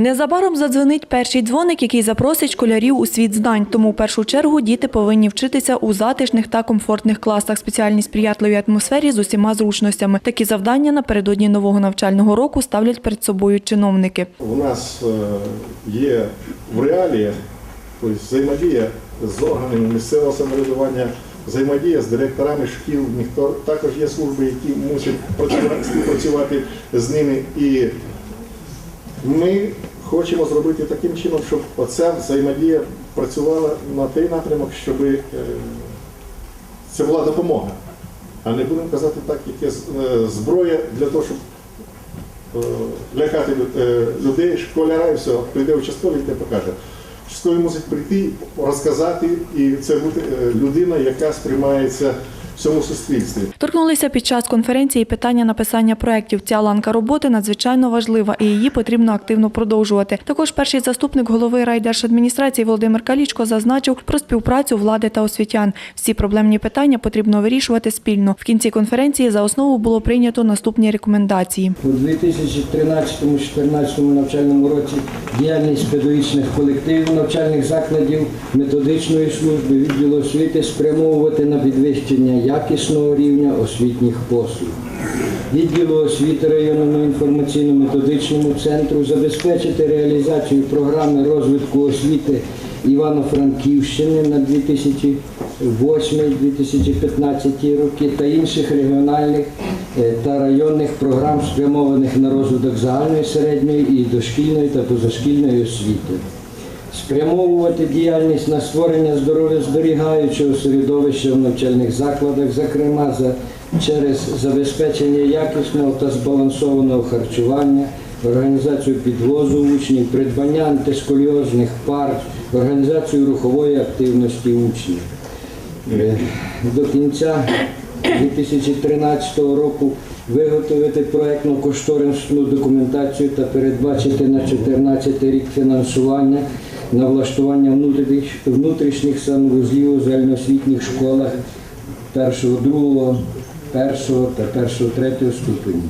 Незабаром задзвонить перший дзвоник, який запросить школярів у світ знань. Тому в першу чергу діти повинні вчитися у затишних та комфортних класах, спеціальній сприятливій атмосфері з усіма зручностями. Такі завдання напередодні нового навчального року ставлять перед собою чиновники. У нас е, є в реаліях тобто взаємодія з органами місцевого самоврядування, взаємодія з директорами шкіл. В них то- також є служби, які мусять працювати, з ними. І ми хочемо зробити таким чином, щоб оця взаємодія працювала на той напрямок, щоб е, це була допомога. А не будемо казати так, яке е, зброя для того, щоб е, лякати людей, школяра і все, прийде участковий і те покаже. Участковий мусить прийти, розказати, і це бути е, людина, яка сприймається в цьому суспільстві. Торкнулися під час конференції питання написання проєктів. Ця ланка роботи надзвичайно важлива і її потрібно активно продовжувати. Також перший заступник голови райдержадміністрації Володимир Калічко зазначив про співпрацю влади та освітян. Всі проблемні питання потрібно вирішувати спільно. В кінці конференції за основу було прийнято наступні рекомендації. У 2013-2014 навчальному році діяльність педагогічних колективів навчальних закладів методичної служби відділу освіти спрямовувати на підвищення якісного рівня освітніх послуг. Відділу освіти районному інформаційно-методичному центру забезпечити реалізацію програми розвитку освіти Івано-Франківщини на 2008-2015 роки та інших регіональних е, та районних програм, спрямованих на розвиток загальної середньої і дошкільної та позашкільної освіти. Спрямовувати діяльність на створення здоров'я зберігаючого середовища в навчальних закладах, зокрема за, через забезпечення якісного та збалансованого харчування, організацію підвозу учнів, придбання антисколіозних пар, організацію рухової активності учнів. Е, До кінця 2013 року виготовити проєктно-кошторисну документацію та передбачити на 2014 рік фінансування на влаштування внутрішніх, санвузлів у загальноосвітніх школах першого, другого, першого та першого, третього ступенів.